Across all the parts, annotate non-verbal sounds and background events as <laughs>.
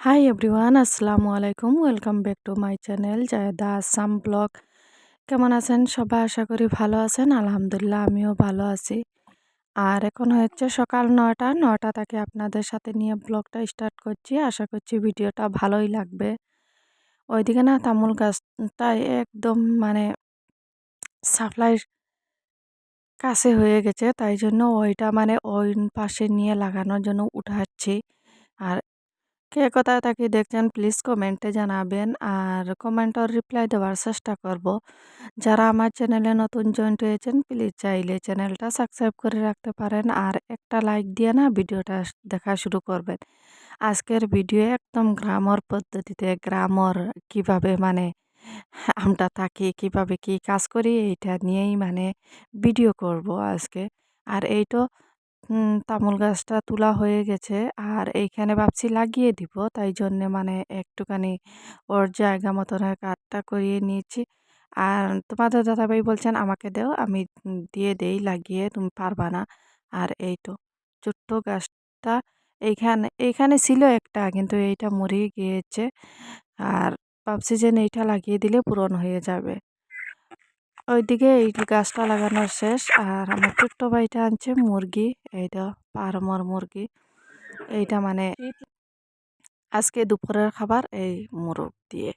High everyone আসসালামু আলাইকুম welcome back to my channel Zayda Assam blog কেমন আছেন সবাই? আশা করি ভালো আছেন। আলহামদুলিল্লাহ, আমিও ভালো আছি। আর এখন হচ্ছে সকাল নটা নটা থেকে আপনাদের সাথে নিয়ে ব্লগটা স্টার্ট করছি। আশা করছি ভিডিওটা ভালোই লাগবে। ওইদিকে না তামুল গাছটা একদম মানে সাপ্লাই কাছে হয়ে গেছে। তাই জন্য ওইটা মানে ওই পাশে নিয়ে লাগানোর জন্য উঠাচ্ছি। আর কে কোথায় থাকি দেখছেন প্লিজ কমেন্টে জানাবেন। আর কমেন্টর রিপ্লাই দেওয়ার চেষ্টা করব। যারা আমার চ্যানেলে নতুন জয়েন্ট হয়েছেন প্লিজ চাইলে চ্যানেলটা সাবস্ক্রাইব করে রাখতে পারেন। আর একটা লাইক দিয়ে না ভিডিওটা দেখা শুরু করবেন। আজকের ভিডিও একদম গ্রামর পদ্ধতিতে গ্রামর কীভাবে মানে আমরা থাকি, কীভাবে কি কাজ করি, এইটা নিয়েই মানে ভিডিও করব আজকে। আর এই তো তামুল গাছটা তোলা হয়ে গেছে। আর এইখানে ভাবছি লাগিয়ে দিব, তাই জন্যে মানে একটুখানি ওর জায়গা মতন কাঠটা করিয়ে নিয়েছি। আর তোমাদের দাদাভাই বলছেন, আমাকে দেও, আমি দিয়ে দেই, লাগিয়ে, তুমি পারবা না। আর এই তো, ছোট্ট গাছটা এইখানে এইখানে ছিল একটা, কিন্তু এইটা মরে গিয়েছে। আর ভাবছি যে এইটা লাগিয়ে দিলে পূরণ হয়ে যাবে। ওইদিকে এই গাছটা লাগানো শেষ, আর আমার ছোট্ট ভাইটা আনছে মুরগি এইটা পারমর মুরগি। এইটা মানে আজকে দুপুরের খাবার, এই মুরগ দিয়ে।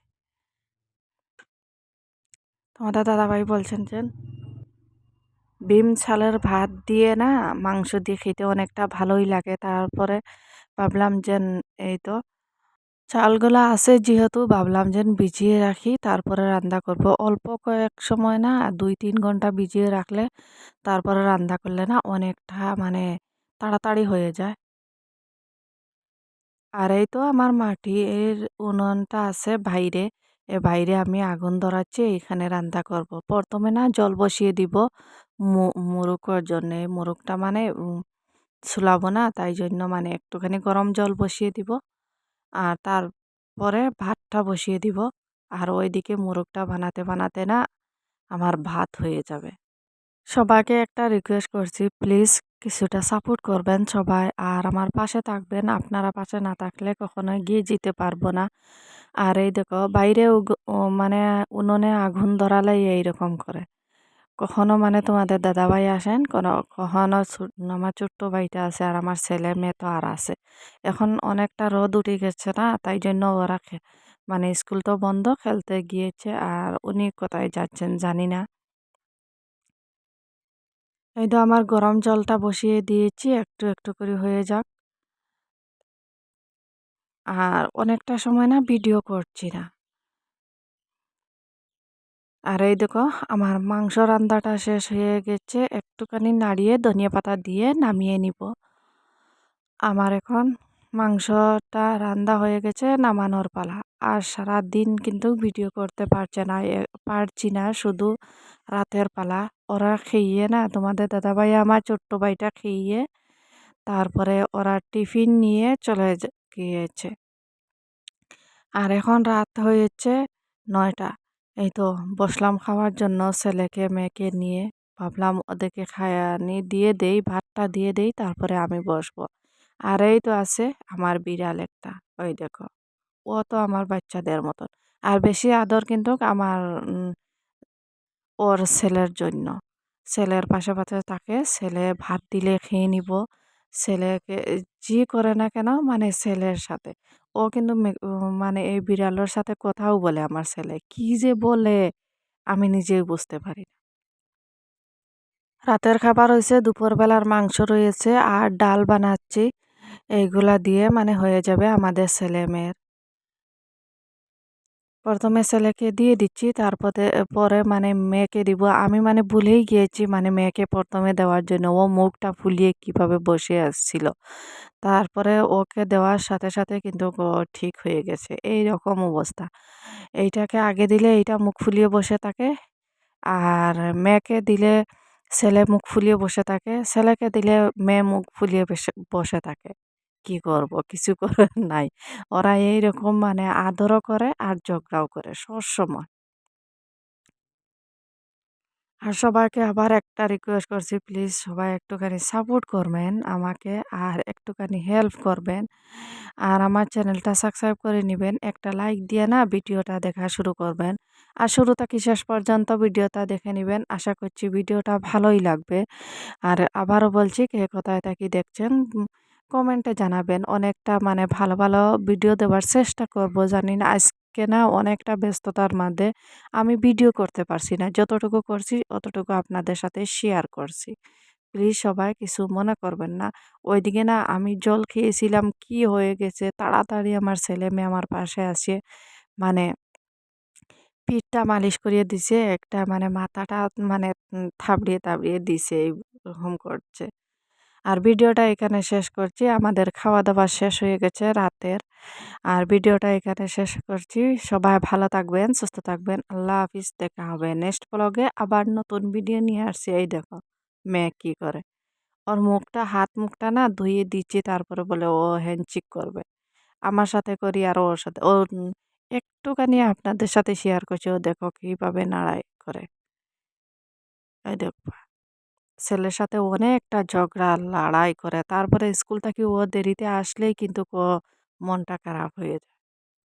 তোমাদের দাদাভাই বলছেন যে, বিম ছালের ভাত দিয়ে না মাংস দিয়ে খেতে অনেকটা ভালোই লাগে। তারপরে ভাবলাম যে, এই তো চালগুলা আছে যেহেতু ভাবলাম যে ভিজিয়ে রাখি, তারপরে রান্না করব। অল্প কয়েক সময় না দুই তিন ঘণ্টা ভিজিয়ে রাখলে তারপরে রান্না করলে না অনেকটা মানে তাড়াতাড়ি হয়ে যায়। আর এই তো আমার মাটির উনুনটা আছে বাইরে, এ বাইরে আমি আগুন ধরাচ্ছি, এখানে রান্না করব। প্রথমে না জল বসিয়ে দিব মুরুকর জন্যে। মুরুকটা মানে ছুলাবো না, তাই জন্য মানে একটুখানি গরম জল বসিয়ে দিব। আর তারপরে ভাতটা বসিয়ে দিব। আর ওইদিকে মোরগটা বানাতে বানাতে না আমার ভাত হয়ে যাবে। সবাইকে একটা রিকোয়েস্ট করছি প্লিজ কিছুটা সাপোর্ট করবেন সবাই। আর আমার পাশে থাকবেন। আপনারা পাশে না থাকলে কখনোই গিয়ে যেতে পারব না। আর এই দেখো বাইরে মানে উনুনে আগুন ধরালেই এইরকম করে। কখনো মানে তোমাদের দাদাভাই আসেন, কোনো, কখনো আমার ছোট্ট ভাইটা আছে আর আমার ছেলে মেয়ে তো আর আছে। এখন অনেকটা রোদ উঠে গেছে না, তাই জন্য ওরা মানে স্কুল তো বন্ধ, খেলতে গিয়েছে আর উনি কোথায় যাচ্ছেন জানি না। এই তো আমার গরম জলটা বসিয়ে দিয়েছি, একটু একটু করে হয়ে যাক। আর অনেকটা সময় না ভিডিও করছি না। আর এই দেখো, আমার মাংস রান্নাটা শেষ হয়ে গেছে। একটুখানি নাড়িয়ে ধনিয়া পাতা দিয়ে নামিয়ে নিব। আমার এখন মাংসটা রান্না হয়ে গেছে নামানোর পালা। আর সারা দিন কিন্তু ভিডিও করতে পারছে না পারছি না, শুধু রাতের পালা। ওরা খেয়ে না, তোমাদের দাদাভাই আমার ছোট্ট ভাইটা খেয়ে তারপরে ওরা টিফিন নিয়ে চলে গিয়েছে। আর এখন রাত হয়েছে নয়টা। এই তো বসলাম খাওয়ার জন্য ছেলেকে, মেয়েকে নিয়ে। ভাবলাম ওদেরকে খায়ানি দিয়ে দেই, ভাতটা দিয়ে দেই, তারপরে আমি বসবো। আর এই তো আছে আমার বিড়াল একটা, ওই দেখো। ও তো আমার বাচ্চাদের মতন। আর বেশি আদর কিন্তু আমার ওর ছেলের জন্য। ছেলের পাশে পাশে থাকে ছেলে ভাত দিলে খেয়ে নিব। ছেলেকে, যে করে না কেন মানে ছেলের সাথে। ও কিন্তু মানে এই বিড়ালের সাথে কথাও বলে আমার ছেলে। কি যে বলে, আমি নিজেই বুঝতে পারি না। রাতের খাবার হয়েছে দুপুরবেলার মাংস রয়েছে, আর ডাল বানাচ্ছি। এইগুলা দিয়ে মানে হয়ে যাবে আমাদের ছেলে মেয়ের প্রথমে ছেলেকে দিয়ে দিচ্ছি, তারপরে, পরে মানে মেয়েকে দিব। আমি মানে ভুলেই গিয়েছি মানে মেয়েকে প্রথমে দেওয়ার জন্য। ও মুখটা ফুলিয়ে কীভাবে বসে আসছিল। তারপরে ওকে দেওয়ার সাথে সাথে কিন্তু ঠিক হয়ে গেছে। এই রকম অবস্থা। এইটাকে আগে দিলে এইটা মুখ ফুলিয়ে বসে থাকে। আর মেয়েকে দিলে ছেলে মুখ ফুলিয়ে বসে থাকে। ছেলেকে দিলে মেয়ে মুখ ফুলিয়ে বসে থাকে। কি করব? কিছু করার <laughs> নাই। ওরা এইরকম মানে আদরও করে আর ঝগড়াও করে সবসময়। আর সবাইকে আবার একটা রিকোয়েস্ট করছি প্লিজ সবাই একটুখানি সাপোর্ট করবেন আমাকে আর একটুখানি হেল্প করবেন। আর আমার চ্যানেলটা সাবস্ক্রাইব করে নেবেন। একটা লাইক দিয়ে না ভিডিওটা দেখা শুরু করবেন। আর শুরু থেকে শেষ পর্যন্ত ভিডিওটা দেখে নেবেন। আশা করছি ভিডিওটা ভালোই লাগবে। আর আবারও বলছি কে কোথায় থাকি দেখছেন কমেন্টে জানাবেন, অনেকটা মানে ভালো ভালো ভিডিও দেওয়ার চেষ্টা করব। জানি না আজকে না অনেকটা ব্যস্ততার মধ্যে আমি ভিডিও করতে পারছি না। যতটুকু করছি, অতটুকু আপনাদের সাথে শেয়ার করছি। প্লিজ সবাই কিছু মনে করবেন না। ওইদিকে না আমি জল খেয়েছিলাম, কি হয়ে গেছে? তাড়াতাড়ি আমার ছেলে মেয়ে আমার পাশে আসে মানে পিঠটা মালিশ করিয়ে দিছে, একটা মানে মাথাটা মানে থাবড়িয়ে থাবড়িয়ে দিছে এরকম করছে। আর ভিডিওটা এখানে শেষ করছি। আমাদের খাওয়া দাওয়া শেষ হয়ে গেছে রাতের। আর ভিডিওটা এখানে শেষ করছি। সবাই ভালো থাকবেন, সুস্থ থাকবেন। আল্লাহ হাফিজ। দেখা হবে নেক্সট ব্লগে আবার নতুন ভিডিও নিয়ে আসছি। এই দেখো, মেয়ে কী করে? ওর মুখটা, হাত মুখটা না ধুয়ে দিচ্ছি, তারপরে বলে ও হ্যান্ডচিক করবে। আমার সাথে করি আর ওর সাথে। ও একটুখানি আপনাদের সাথে শেয়ার করছি। ও দেখো কীভাবে নাড়াই করে। এই দেখো। ছেলের সাথে অনেকটা ঝগড়া, লড়াই করে। তারপরে স্কুল থেকে ও দেরিতে আসলেই কিন্তু মনটা খারাপ হয়ে যায়।